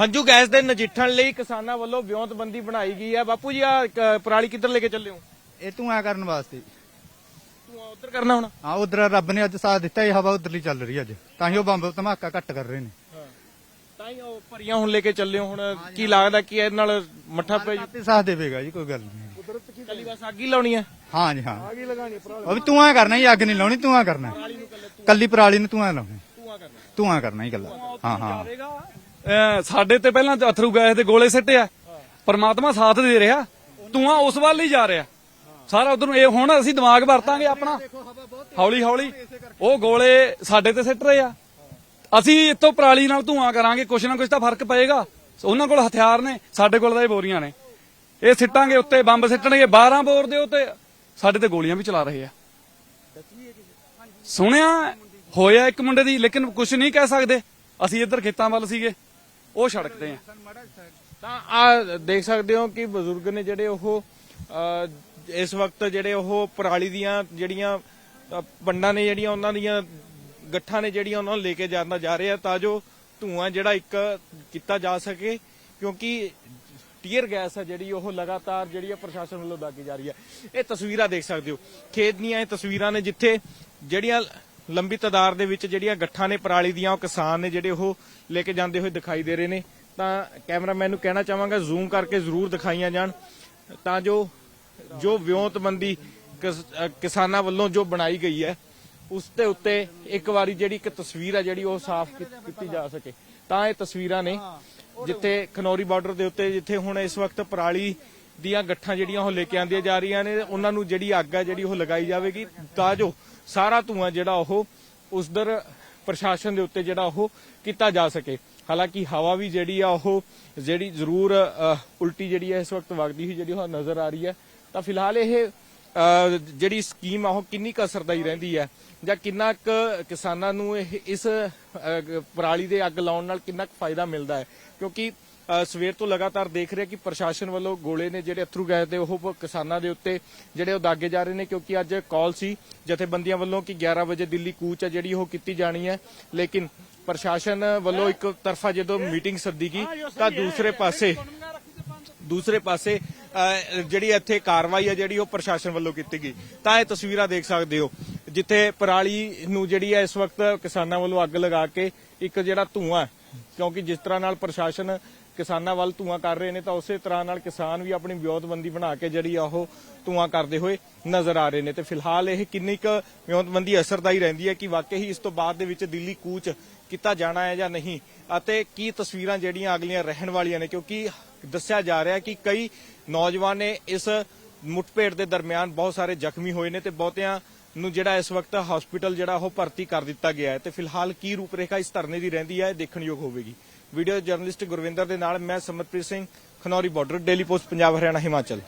ਹੰਝੂ ਗੈਸ ਦੇ ਨਜਿੱਠਣ ਲਈ ਕਿਸਾਨਾਂ ਵੱਲੋਂ ਵਿਉਂਤਬੰਦੀ ਬਣਾਈ ਗਈ ਹੈ। ਬਾਪੂ ਜੀ ਆ ਪਰਾਲੀ ਕਿੱਧਰ ਲੈ ਕੇ ਚੱਲੇ ਹੋ? ਇਹ ਧੂਆਂ ਕਰਨ ਵਾਸਤੇ। ਤੂੰ ਉਧਰ ਕਰਨਾ ਹੁਣ? ਹਾਂ ਉਧਰ ਰੱਬ ਨੇ ਅੱਜ ਸਾਥ ਦਿੱਤਾ ਇਹ ਹਵਾ ਉਧਰਲੀ ਚੱਲ ਰਹੀ ਅੱਜ। ਤਾਂ ਹੀ ਉਹ ਬੰਬ ਧਮਾਕਾ ਘੱਟ ਕਰ ਰਹੇ ਨੇ। ਤਾਂ ਹੀ ਉਹ ਭਰੀਆਂ ਹੁਣ ਲੈ ਕੇ ਚੱਲੇ ਹੋ ਹੁਣ। ਕੀ ਲੱਗਦਾ ਕਿ ਇਹਦੇ ਨਾਲ ਮੱਠਾ ਪੈ ਜੂ ਸਾਥ ਦੇਵੇਗਾ ਜੀ ਕੋਈ ਗੱਲ ਨਹੀਂ। ਕੱਲੀ ਬਸ ਅੱਗ ਹੀ ਲਾਉਣੀ ਹੈ? ਹਾਂ ਜੀ ਹਾਂ। ਉਹ ਵੀ ਧੂਆਂ ਕਰਨਾ ਜੀ ਅੱਗ ਨਹੀਂ ਲਾਉਣੀ ਧੂਆਂ ਕਰਨਾ। ਕੱਲੀ ਪਰਾਲੀ ਨੂੰ ਧੂਆਂ ਲਾਉਣਾ। ਧੂਆਂ ਕਰਨਾ। ਹੀ ਗੱਲਾਂ ਹਾਂ ਹਾਂ। ਅਹ ਸਾਡੇ ਤੇ ਪਹਿਲਾਂ ਅਥਰੂ ਗਏ ਤੇ ਗੋਲੇ ਸਿੱਟਿਆ। ਪਰਮਾਤਮਾ ਸਾਥ ਦੇ ਰਿਹਾ। ਧੂਆਂ ਉਸ ਵੱਲ ਹੀ ਜਾ ਰਿਹਾ। ਸਾਰਾ ਉਧਰ ਨੂੰ ਇਹ ਹੁਣ ਅਸੀਂ ਦਿਮਾਗ ਵਰਤਾਂਗੇ ਆਪਣਾ। ਹੌਲੀ ਹੌਲੀ ਉਹ ਗੋਲੇ ਸਾਡੇ ਤੇ ਸਿੱਟ ਰਹੇ ਆ। ਅਸੀਂ ਇੱਥੋਂ ਪਰਾਲੀ ਨਾਲ ਧੂਆਂ ਕਰਾਂਗੇ, ਕੁਛ ਨਾ ਕੁਛ ਤਾਂ ਫ਼ਰਕ ਪਏਗਾ। ਉਹਨਾਂ ਕੋਲ ਹਥਿਆਰ ਨੇ, ਸਾਡੇ ਕੋਲ ਤਾਂ ਇਹ ਬੋਰੀਆਂ ਨੇ। ਇਹ ਸਿੱਟਾਂਗੇ ਉੱਤੇ, ਬੰਬ ਸਿੱਟਣਗੇ 12 ਬੋਰ ਦੇ ਉੱਤੇ। ਸਾਡੇ ਤੇ ਗੋਲੀਆਂ ਵੀ ਚਲਾ ਰਹੇ ਆ। ਸੁਣਿਆ? ਹੋਇਆ ਇੱਕ ਮੁੰਡੇ ਦੀ, ਲੇਕਿਨ ਕੁਝ ਨਹੀਂ ਕਹਿ ਸਕਦੇ। ਅਸੀਂ ਇੱਧਰ ਖੇਤਾਂ ਵੱਲ ਸੀਗੇ। ਉਹ ਸੜਕਦੇ ਆ। ਤਾਂ ਆ ਦੇਖ ਸਕਦੇ ਹੋ ਕਿ ਬਜ਼ੁਰਗ ਨੇ ਜਿਹੜੇ ਉਹ ਇਸ ਵਕਤ ਜਿਹੜੇ ਉਹ ਪਰਾਲੀ ਦੀਆਂ ਜਿਹੜੀਆਂ ਪੰਡਾਂ ਨੇ ਜਿਹੜੀਆਂ ਉਹਨਾਂ ਦੀਆਂ ਗੱਠਾਂ ਨੇ ਜਿਹੜੀਆਂ ਉਹਨਾਂ ਨੂੰ ਲੈ ਕੇ ਜਾਂਦਾ ਜਾ ਰਿਹਾ ਤਾਂ ਜੋ ਧੂਆਂ ਜਿਹੜਾ ਇੱਕ ਕੀਤਾ ਜਾ ਸਕੇ, ਕਿਉਂਕਿ ਟੀਅਰ ਗੈਸ ਹੈ ਜਿਹੜੀ ਉਹ ਲਗਾਤਾਰ ਜਿਹੜੀ ਹੈ ਪ੍ਰਸ਼ਾਸਨ ਵੱਲੋਂ ਦਾਗੀ ਜਾ ਰਹੀ ਹੈ ਇਹ ਤਸਵੀਰਾਂ ਦੇਖ ਸਕਦੇ ਹੋ। ਖੇਤ ਦੀਆਂ ਇਹ ਤਸਵੀਰਾਂ ਨੇ ਜਿੱਥੇ ਜਿਹੜੀਆਂ ਲੰਬੀ ਤਾਦਾਦ ਦੇ ਵਿੱਚ ਜਿਹੜੀਆਂ ਗੱਠਾਂ ਨੇ ਪਰਾਲੀ ਦੀਆਂ ਉਹ ਕਿਸਾਨ ਨੇ ਜਿਹੜੇ ਉਹ ਲੈ ਕੇ ਜਾਂਦੇ ਹੋਏ ਦਿਖਾਈ ਦੇ ਰਹੇ ਨੇ। ਤਾਂ ਕੈਮਰਾਮੈਨ ਨੂੰ ਕਹਿਣਾ ਚਾਹਾਂਗਾ ਜ਼ੂਮ ਕਰਕੇ ਜ਼ਰੂਰ ਦਿਖਾਈਆਂ ਜਾਣ। ਤਾਂ ਜੋ ਜੋ ਵਿਉਂਤਬੰਦੀ ਕਿਸਾਨਾਂ ਵੱਲੋਂ ਜੋ ਬਣਾਈ ਗਈ ਹੈ ਉਸ ਦੇ ਉੱਤੇ ਇੱਕ ਵਾਰੀ ਜਿਹੜੀ ਇੱਕ ਤਸਵੀਰ ਹੈ ਜਿਹੜੀ ਉਹ ਸਾਫ਼ ਕੀਤੀ ਜਾ ਸਕੇ। ਤਾਂ ਇਹ ਤਸਵੀਰਾਂ ਨੇ ਜਿੱਥੇ ਖਨੌਰੀ ਬਾਰਡਰ ਦੇ ਉੱਤੇ ਜਿੱਥੇ ਹੁਣ ਇਸ ਵਕਤ ਪਰਾਲੀ ਦੀਆਂ ਗੱਠਾਂ ਜਿਹੜੀਆਂ ਉਹ ਲੈ ਕੇ ਆਂਦੀਆਂ ਜਾ ਰਹੀਆਂ ਨੇ, ਉਹਨਾਂ ਨੂੰ ਜਿਹੜੀ ਅੱਗ ਹੈ ਜਿਹੜੀ ਉਹ ਲਗਾਈ ਜਾਵੇਗੀ। ਤਾਂ ਜੋ ਸਾਰਾ ਧੂਆਂ ਜਿਹੜਾ ਉਹ ਉਸਦਰ ਪ੍ਰਸ਼ਾਸਨ ਦੇ ਉੱਤੇ ਜਿਹੜਾ ਉਹ ਕੀਤਾ ਜਾ ਸਕੇ। ਹਾਲਾਂਕਿ ਹਵਾ ਵੀ ਜਿਹੜੀ ਆ ਉਹ ਜਿਹੜੀ ਜ਼ਰੂਰ ਉਲਟੀ ਜਿਹੜੀ ਹੈ ਇਸ ਵਕਤ ਵਗਦੀ ਹੋਈ, ਜਿਹੜੀ ਉਹ ਨਜ਼ਰ ਆ ਰਹੀ ਹੈ ਤਾਂ ਫਿਲਹਾਲ ਇਹ ਜਿਹੜੀ ਸਕੀਮ ਆ ਉਹ ਕਿੰਨੀ ਕੁ ਅਸਰਦਾਈ ਰਹਿੰਦੀ ਹੈ ਜਾਂ ਕਿੰਨਾ ਕੁ ਕਿਸਾਨਾਂ ਨੂੰ ਇਹ ਇਸ ਪਰਾਲੀ ਦੇ ਅੱਗ ਲਾਉਣ ਨਾਲ ਕਿੰਨਾ ਕੁ ਫਾਇਦਾ ਮਿਲਦਾ ਹੈ? ਕਿਉਂਕਿ ਸਵੇਰ ਤੋਂ ਲਗਾਤਾਰ ਦੇਖ ਰਿਹਾ ਕਿ ਪ੍ਰਸ਼ਾਸਨ ਵੱਲੋਂ ਗੋਲੇ ਨੇ ਜਿਹੜੇ ਅਥਰੂ ਗੈਸ ਦੇ ਉਹ ਕਿਸਾਨਾਂ ਦੇ ਉੱਤੇ ਜਿਹੜੇ ਉਹ ਦਾਗੇ ਜਾ ਰਹੇ ਨੇ ਕਿਉਂਕਿ ਅੱਜ ਕਾਲ ਸੀ ਜਥੇਬੰਦੀਆਂ ਵੱਲੋਂ ਕਿ 11 ਵਜੇ ਦਿੱਲੀ ਕੂਚ ਹੈ ਜਿਹੜੀ ਉਹ ਕੀਤੀ ਜਾਣੀ ਹੈ। ਲੇਕਿਨ ਪ੍ਰਸ਼ਾਸਨ ਵੱਲੋਂ ਇੱਕ ਤਰਫਾ ਜਦੋਂ ਮੀਟਿੰਗ ਸੱਦੀ ਗਈ ਤਾਂ ਦੂਸਰੇ ਪਾਸੇ ਦੂਸਰੇ ਪਾਸੇ ਜਿਹੜੀ ਇੱਥੇ ਕਾਰਵਾਈ ਹੈ ਜਿਹੜੀ ਉਹ ਪ੍ਰਸ਼ਾਸਨ ਵੱਲੋਂ ਕੀਤੀ ਗਈ ਤਾਂ ਇਹ ਤਸਵੀਰਾਂ ਦੇਖ ਸਕਦੇ ਹੋ ਜਿੱਥੇ ਪਰਾਲੀ ਨੂੰ ਜਿਹੜੀ ਹੈ ਇਸ ਵਕਤ ਕਿਸਾਨਾਂ ਵੱਲੋਂ ਅੱਗ ਲਗਾ ਕੇ ਇੱਕ ਜਿਹੜਾ ਧੂਆਂ ਹੈ, ਕਿਉਂਕਿ ਜਿਸ ਤਰ੍ਹਾਂ ਨਾਲ ਪ੍ਰਸ਼ਾਸਨ ਕਿਸਾਨਾਂ ਵੱਲ ਧੂਆਂ ਕਰ ਰਹੇ ਨੇ ਤਾਂ ਉਸੇ ਤਰ੍ਹਾਂ ਨਾਲ ਕਿਸਾਨ ਵੀ ਆਪਣੀ ਵਿਉਂਤਬੰਦੀ ਬਣਾ ਕੇ ਜਿਹੜੀ ਆ ਉਹ ਧੂਆਂ ਕਰਦੇ ਹੋਏ ਨਜ਼ਰ ਆ ਰਹੇ ਨੇ ਤੇ ਫਿਲਹਾਲ ਇਹ ਕਿੰਨੀ ਕੁ ਵਿਉਂਤਬੰਦੀ ਅਸਰਦਾਈ ਰਹਿੰਦੀ ਹੈ ਕਿ ਵਾਕਈ ਇਸ ਤੋਂ ਬਾਅਦ ਦੇ ਵਿੱਚ ਦਿੱਲੀ ਕੂਚ ਕੀਤਾ ਜਾਣਾ ਹੈ ਜਾਂ ਨਹੀਂ? ਅਤੇ ਕੀ ਤਸਵੀਰਾਂ ਜਿਹੜੀਆਂ ਅਗਲੀਆਂ ਰਹਿਣ ਵਾਲੀਆਂ ਨੇ? ਕਿਉਂਕਿ ਦੱਸਿਆ ਜਾ ਰਿਹਾ ਕਿ ਕਈ ਨੌਜਵਾਨ ਨੇ ਇਸ ਮੁੱਠਭੇੜ ਦੇ ਦਰਮਿਆਨ ਬਹੁਤ ਸਾਰੇ ਜ਼ਖਮੀ ਹੋਏ ਨੇ ਤੇ ਬਹੁਤਿਆਂ ਨੂੰ ਜਿਹੜਾ ਇਸ ਵਕਤ ਹਸਪੀਟਲ ਜਿਹੜਾ ਉਹ ਭਰਤੀ ਕਰ ਦਿੱਤਾ ਗਿਆ ਹੈ। ਤੇ ਫਿਲਹਾਲ ਕੀ ਰੂਪਰੇਖਾ ਇਸ ਧਰਨੇ ਦੀ ਰਹਿੰਦੀ ਹੈ ਦੇਖਣਯੋਗ ਹੋਵੇਗੀ। ਵੀਡੀਓ ਜਰਨਲਿਸਟ ਗੁਰਵਿੰਦਰ ਦੇ ਨਾਲ, ਮੈਂ Samarpreet Singh Khanauri border daily post Punjab, Haryana, Himachal.